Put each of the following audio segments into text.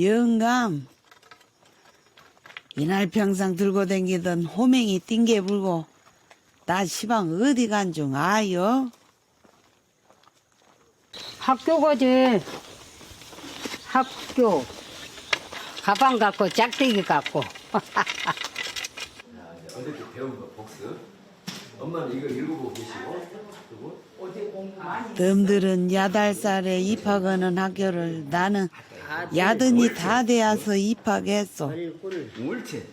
영감. 이날 평상 들고 댕기던 호맹이 띵게 불고 나 시방 어디 간 중 아요? 학교 가지. 학교. 가방 갖고 짝대기 갖고. 어저께 배운 거 복습. 엄마는 이거 읽어보고 계시고 그리고 덤들은 야달살에 입학하는 학교를 나는 야든이 다 되어서 입학했어. 옳지.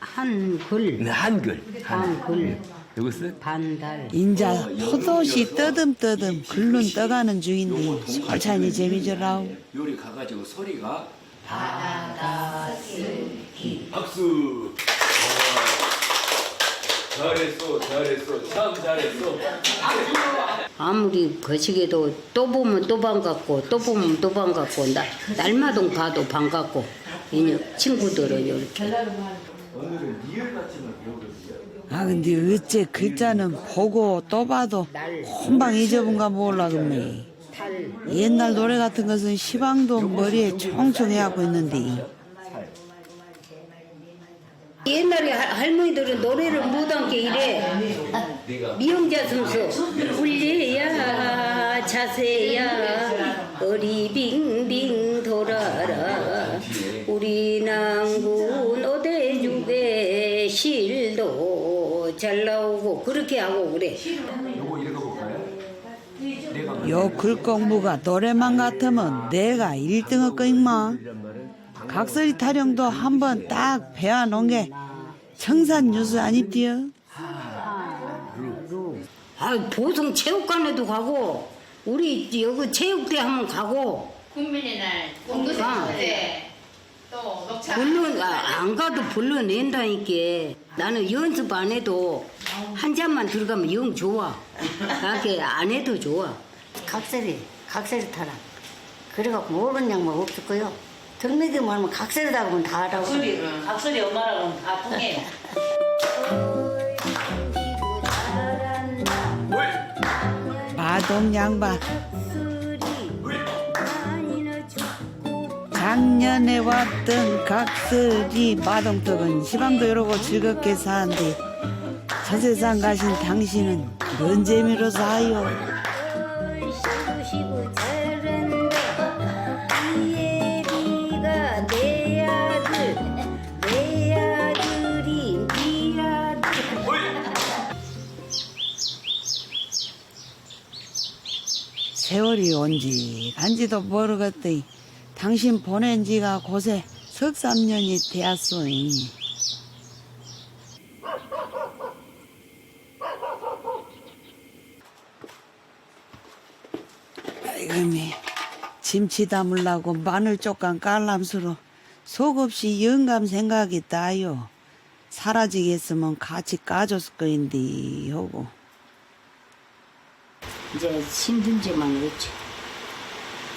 한글. 네, 한글. 한글. 누구스? 반달. 인자 포도시 떠듬떠듬 글룬 떠가는 중인데 솔찬히 재미져라오. 요리 가가지고 소리가 박수. 어, 잘했어, 잘했어, 참 잘했어. 아무리 거시기도 또 보면 또 반갑고 또 보면 또 반갑고 나, 날마다 봐도 반갑고 이녀 친구들은 이렇게. 아 근데 어째 글자는 보고 또 봐도 금방 잊어본가 몰라 금매. 옛날 노래 같은 것은 시방도 머리에 총총 해 하고 있는데. 옛날에 할- 할머니들은 노래를 못한 게 이래 미용자 순서 울리야 자세야 어리 빙빙 돌아라 우리 낭군 어대죽에 실도 잘 나오고 그렇게 하고 그래 요거 읽어볼까요? 내가 요글 공부가 노래만 같으면 내가 1등 할 거 임마. 각설이 타령도 한번 딱 배워놓은 게 청산 뉴스 아니디요? 아 보성 체육관에도 가고 우리 여기 체육대 한번 가고. 국민의 날 아. 때또 녹차. 불러 아, 안 가도 불러낸다니까. 나는 연습 안 해도 한 잔만 들어가면 영 좋아. 그렇게 안 해도 좋아. 각설이 각설이 타라. 그래갖고 모르는 양말 없을 거요? 등미기만 하면 각설이다 그러면 다 알아고. 각설이 엄마라고 다 통해. 마동 양반 작년에 왔던 각설이 마동떡은 시방도 이러고 즐겁게 사는데 저 세상 가신 당신은 뭔 재미로 사요? 세월이 온지 간지도 모르겠더니 당신 보낸 지가 곳에 석삼년이 되었소니 아이고미 김치 담으려고 마늘 쪽간 깔람수로 속 없이 영감 생각이 나요. 사라지겠으면 같이 까줬을 거인데 하고 이제 힘든지만 그렇지.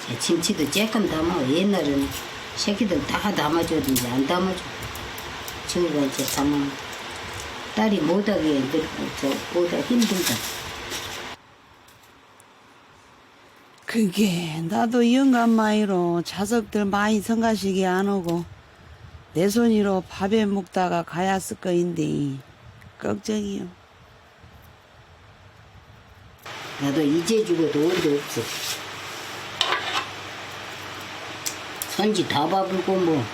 제 김치도 조금 담아 옛날에는 새끼들 다 담아줬는데 안 담아줘. 지금은 이제 담아. 딸이 못하게 늙고 저 보다 힘들다. 그게 나도 영감 마이로 자석들 많이 성가시게 안 오고 내 손으로 밥에 먹다가 가야 쓸 거인데 걱정이요. 나도 이제 죽어도 원도 없어. 선지 다 밥을고 뭐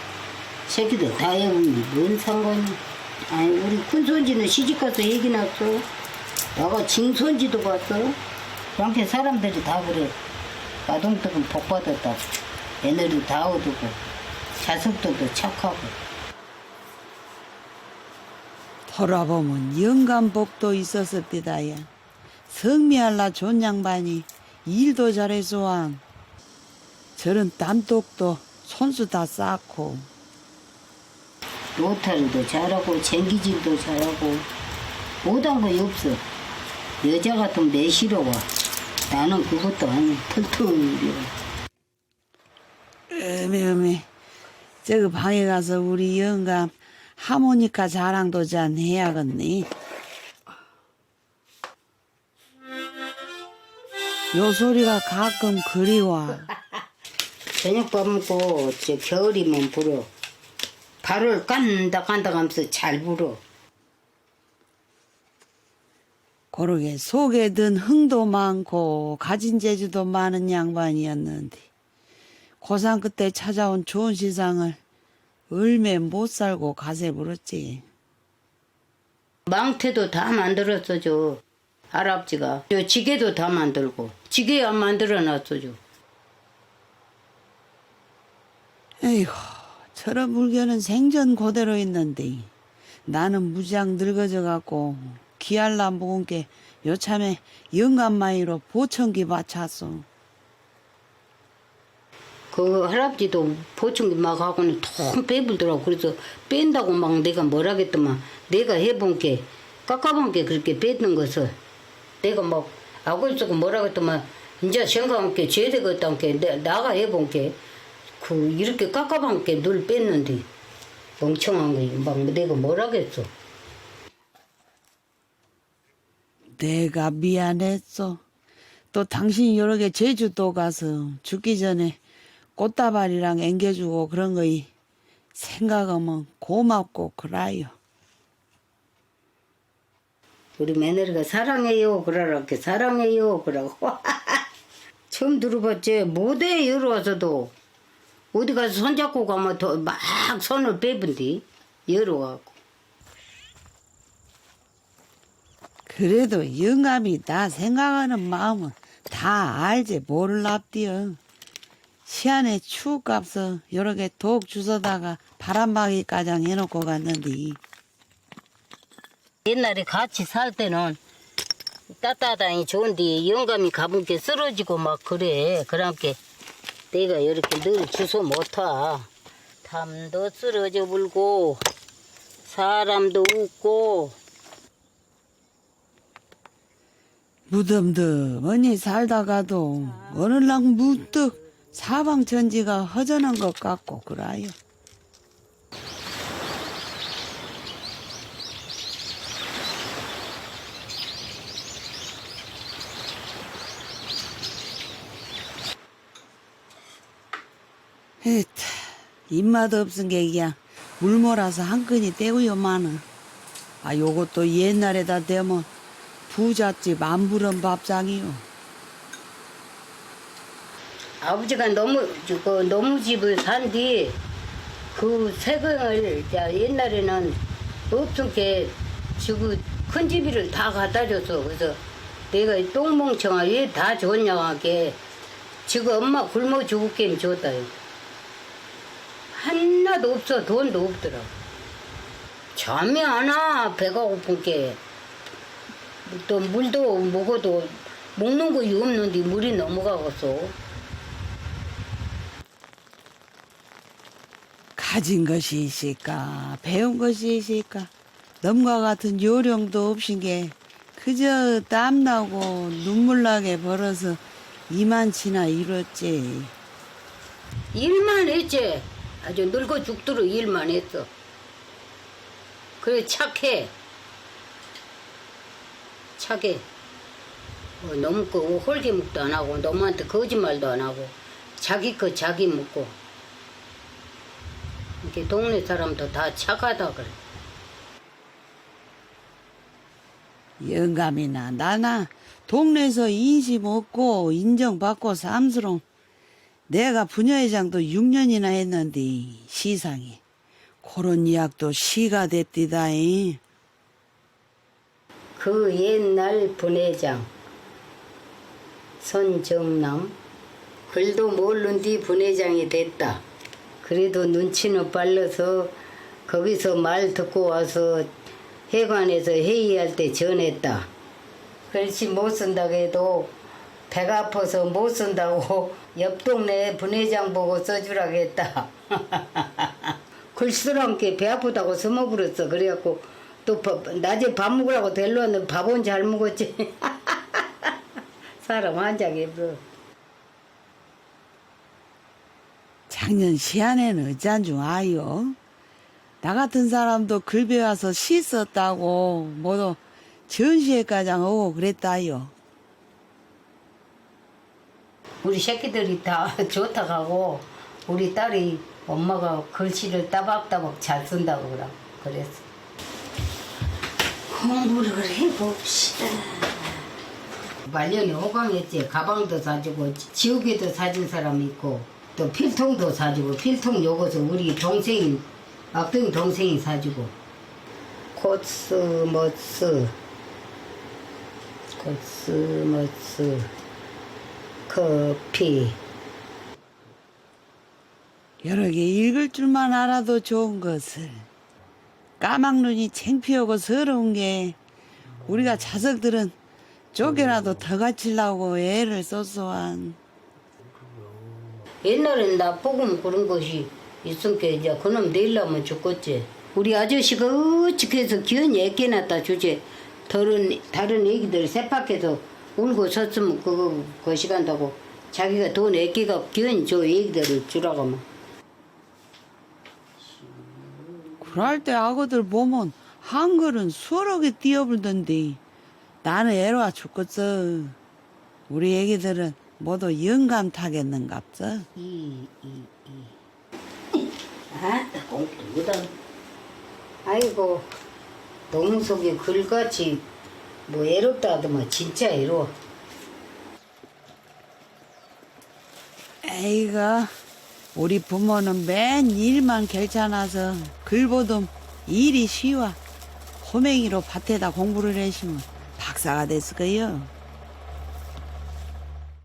새끼들 다 해보면 뭔 상관이? 아니 우리 큰손지는 시집가서 얘기 났어. 내가 징손지도 봤어. 그렇게 사람들이 다 그래. 마동떡은 복 받았다고 애너리 다 얻고 자석들도 착하고. 돌아보면 영감복도 있었을 때다야. 성미할라 좋은 양반이 일도 잘해서한 저런 땀독도 손수 다 쌓고 로타리도 잘하고 쟁기질도 잘하고 못한 거 없어. 여자 같은 매시러워. 나는 그것도 아니 어메 어메. 저그 방에 가서 우리 영감 하모니카 자랑도 잘 해야겠네. 요 소리가 가끔 그리워. 저녁 밥 먹고 저 겨울이면 불어. 발을 깐다 깐다 하면서 잘 불어. 고르게 속에 든 흥도 많고 가진 재주도 많은 양반이었는데 고상 끝에 찾아온 좋은 시상을 얼매 못 살고 가세 부렸지. 망태도 다 만들었어 줘. 할아버지가. 저 지게도 다 만들고. 지게 안 만들어 놨어 줘. 에이구, 저런 물건은 생전 그대로 있는데 나는 무지장 늙어져 갖고 기알라 먹은 게 요참에 영감마이로 보청기 바쳤어. 그 할아버지도 보충기 막 하고는 통 빼불더라고. 그래서 뺀다고 막 내가 뭐라겠더만 내가 해본 게 깎아본 게 그렇게 뺐는 것을 내가 막 알고 있었고 뭐라겠더만 이제 생각한 게 죄되겠다는 게 내- 나가 해본 게그 이렇게 깎아본 게늘 뺐는데 멍청한 거막 내가 뭐라겠어. 내가 미안했어. 또 당신이 여러 개 제주도 가서 죽기 전에 꽃다발이랑 앵겨주고 그런 거이 생각하면 고맙고 그라요. 우리 며느리가 사랑해요 그러라게 사랑해요 그러고. 처음 들어봤지. 못해 와서도. 어디 가서 손잡고 가면 더 막 손을 빼본디. 여러 와고. 그래도 영감이 나 생각하는 마음은 다 알지 모를랍디요. 시안에 추값서 여러 개 독 주워다가 바람막이 가장 해놓고 갔는데 옛날에 같이 살 때는 따따다니 좋은데 영감이 가본 게 쓰러지고 막 그래. 그랑께 내가 이렇게 늘 주소 못하 담도 쓰러져 불고 사람도 웃고. 무덤덤하니 살다가도 어느 날 문득 사방천지가 허전한 것 같고 그라요. 에타 입맛 없은 게 그냥 물 몰아서 한 끈이 떼고요마는. 아 요것도 옛날에다 대면 부잣집 안 부른 밥상이요. 아버지가 너무 그 너무 집을 산 뒤 그 세금을 자, 옛날에는 없은 게 지금 큰 집이를 다 갖다 줬어. 그래서 내가 이 똥멍청아 왜다 줬냐 하게 지금 엄마 굶어 죽을게 줬다요 하나도 없어. 돈도 없더라 잠이 안 와. 배가 고픈 게. 또 물도 먹어도 먹는 거이 없는데 물이 넘어가겠어. 가진 것이 있을까, 배운 것이 있을까, 넘과 같은 요령도 없인 게 그저 땀나고 눈물나게 벌어서 이만치나 이뤘지. 일만 했지. 아주 늙어 죽도록 일만 했어. 그래 착해. 착해. 뭐 너무 그 홀기묵도 안 하고 너무한테 거짓말도 안 하고 자기 거 자기 묻고 이렇게 동네 사람도 다 착하다 그래. 영감이나 나나 동네에서 인심 없고 인정받고 삼스러운 내가 부녀회장도 6년이나 했는데 시상이 그런 이야기도 시가 됐디다잉. 그 옛날 분회장 손정남 글도 모르는 뒤 분회장이 됐다. 그래도 눈치는 빨라서 거기서 말 듣고 와서 해관에서 회의할 때 전했다. 글씨 못 쓴다고 해도 배가 아파서 못 쓴다고 옆 동네 분회장 보고 써주라고 했다. 글쓰란 게배 아프다고 써먹으랬어. 그래갖고 또 밥- 낮에 밥 먹으라고 데려왔는데 밥은 잘 먹었지. 사람 환장해 뭐. 작년 시안에는 어짠 줄 아요? 나 같은 사람도 글 배워서 시 썼다고 모두 전시회까지 오고 그랬다요. 우리 새끼들이 다 좋다 가고 우리 딸이 엄마가 글씨를 따박따박 잘 쓴다고 그러 그랬어. 공부를 해봅시다. 말년에 호강했지. 가방도 사주고 지우개도 사준 사람 있고 또 필통도 사주고 필통 요것은 우리 동생이 막둥이 동생이 사주고 코스모스 코스모스 커피 여러 개 읽을 줄만 알아도 좋은 것을 까막눈이 창피하고 서러운 게 우리가 자석들은 쫓겨나도 더 갖추려고 애를 써서한 옛날엔 나 복음 그런 것이 있으니까 이제 그놈 내려면 죽겠지. 우리 아저씨가 어찌게 해서 기운 애깨 놨다 주제. 다른, 다른 애기들 세팍해서 울고 섰으면 그거 거시간다고 자기가 돈 애깨가 기운 저 애기들을 주라고 하면. 그럴 때 아거들 보면 한글은 수월하게 뛰어불던데 나는 애로와 죽겠어 우리 애기들은 모두 영감 타겠는갑서 이, 이, 이. 아, 나 공부 못하 아이고, 너무 속에 글같이 뭐 애롭다 하더만 진짜 애로워. 에이가 우리 부모는 맨 일만 결찮아서 글보듬 일이 쉬워. 호맹이로 밭에다 공부를 해시면 박사가 됐을 거요?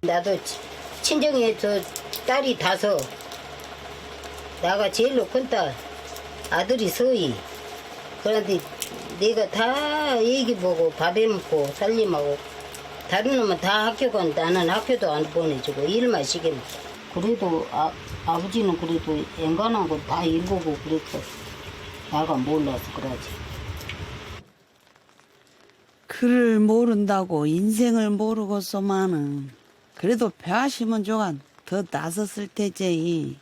나도 치- 친정에 저 딸이 다섯 나가 제일로 큰 딸 아들이 서희. 그런데 내가 다 얘기 보고 밥해 먹고 살림하고 다른 놈은 다 학교 간 나는 학교도 안 보내주고 일만 시켜 그래도 아, 아버지는 그래도 엔간한 거 다 읽고 그랬어 나가 몰라서 그러지. 글을 모른다고 인생을 모르고서만은 그래도 배하시면 조간 더 나섰을 테지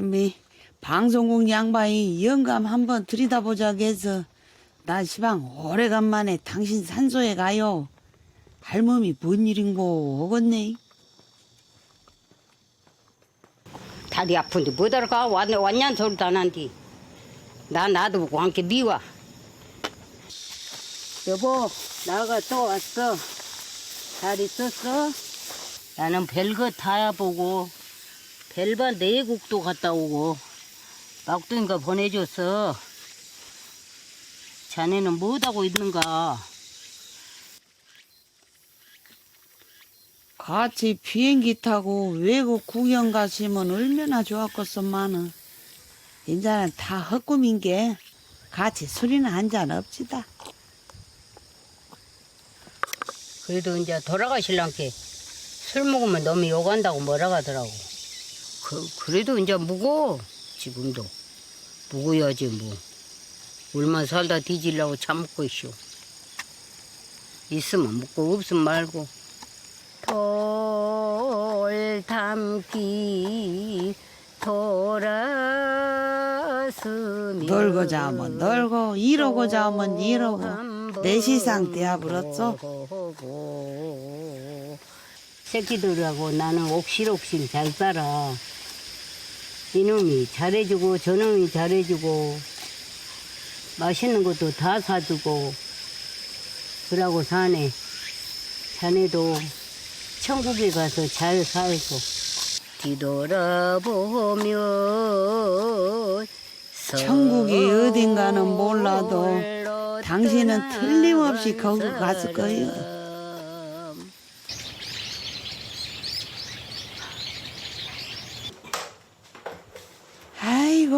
미 방송국 양반이 영감 한번 들이다보자고 해서 나 시방 오래간만에 당신 산소에 가요. 할멈이 뭔 일인고 오겠네 다리 아픈데 못 알아가? 왔, 왔냔 소리도 안 한디 나 놔두고 함께 미워. 여보 나가 또 왔어. 잘 있었어? 나는 별거 다야 보고 별반 내국도 갔다 오고 막둥이가 보내줬어 자네는 뭐하고 있는가? 같이 비행기 타고 외국 구경 가시면 얼마나 좋았겠소만은 이제는 다 헛꿈인 게 같이 술이나 한잔 합시다. 그래도 이제 돌아가실랑께 술 먹으면 너무 욕한다고 뭐라 하더라고. 그, 그래도 이제 묵어. 지금도. 묵어야지 뭐. 얼마 살다 뒤질라고 참고 있쇼. 있으면 먹고 없으면 말고. 돌 담기 돌아서면 놀고 자면 놀고 이러고 자면 이러고 내 시상 떼어버렸어 새끼들하고 나는 옥실옥실 잘 살아. 이놈이 잘해주고 저놈이 잘해주고 맛있는 것도 다 사주고 그러고 사네. 자네도 천국에 가서 잘 살고 뒤돌아보면 천국이 어딘가는 몰라도 당신은 틀림없이 거기 갔을 거예요.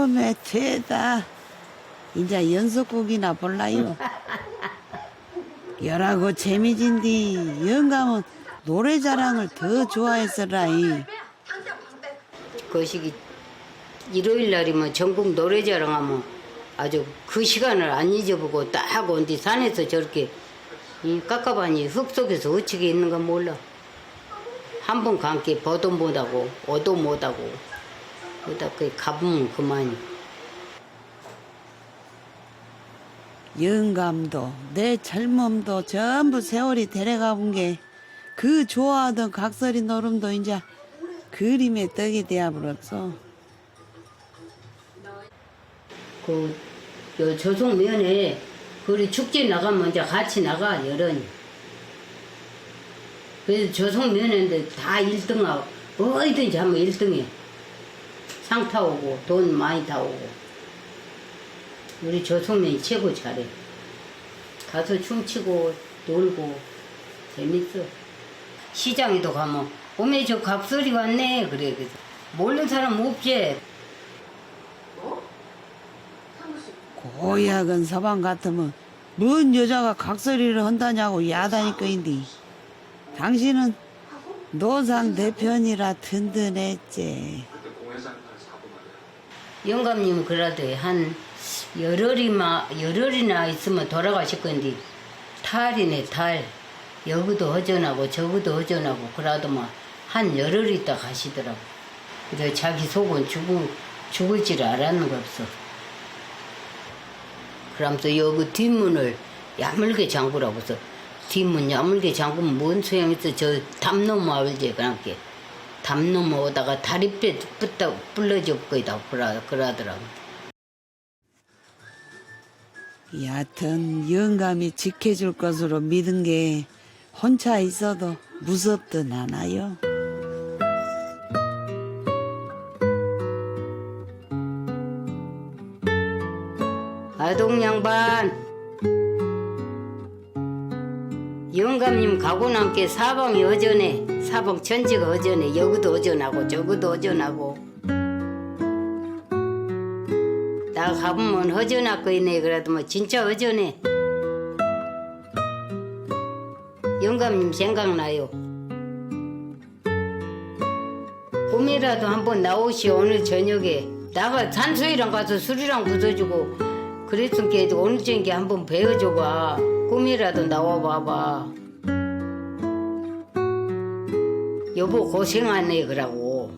아이고 매퇴다. 이제 연속곡이나 볼라요. 열하고 재미진디 영감은 노래 자랑을 더 좋아했어라이 그 시기 일요일 날이면 전국 노래자랑 하면 아주 그 시간을 안 잊어보고 딱 온디 산에서 저렇게 이 깝깝하니 흙 속에서 어찌게 있는가 몰라. 한 번 감기 버도 못하고 오도 못하고 그다 그 가보면 그만. 영감도 내 젊음도 전부 세월이 데려가 본 게 그 좋아하던 각설이 노름도 이제 그림의 떡이 되어버렸어. 그, 요 조송면에, 그리 축제 나가면 이제 같이 나가, 여론이. 그래서 조송면인데 다 1등하고, 어디든지 하면 1등이야. 상 타 오고, 돈 많이 타오고. 우리 조송면이 최고 잘해. 가서 춤추고, 놀고, 재밌어. 시장에도 가면, 어메, 저 각설이 왔네. 그래, 그래서. 모르는 사람 없지. 고약은 서방 같으면 뭔 여자가 각설이를 한다냐고 야다니까인데 당신은 노상 대편이라 든든했지. 영감님 그래도 한 열흘이마 열흘이나 있으면 돌아가실 건데 탈이네 탈 여기도 허전하고 저기도 허전하고 그러더만 한 열흘 있다 가시더라고. 그래서 자기 속은 죽을 죽을 줄 알았는 거 없어. 그러면서 여기 뒷문을 야물게 잠그라고서 뒷문 야물게 잠그면 뭔 소용 있어? 저담 넘어 알지 그랑께 담 넘어오다가 다리뼈 붙다 불러질 거다 그러, 그러더라고 여하튼 영감이 지켜줄 것으로 믿은 게 혼자 있어도 무섭든 않아요. 아동 양반 영감님 가고 남게 사방이 어전해 사방 천지가 어전해 여기도 어전하고 저기도 어전하고. 나 가보면 거 있네. 그래도 뭐 진짜 어전해 영감님 생각나요? 꿈이라도 한번 나오시오. 오늘 저녁에. 나가 산소이랑 가서 술이랑 부숴주고 그랬으니까 오늘 저녁에 한번 배워줘봐. 꿈이라도 나와봐봐 여보 고생하네 그러고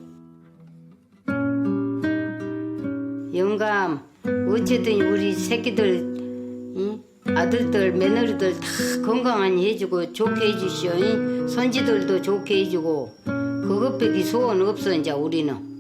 영감 어쨌든 우리 새끼들 응? 아들들 며느리들 다 건강하니 해주고 좋게 해주시오 응? 손지들도 좋게 해주고 그것밖에 소원 없어 이제 우리는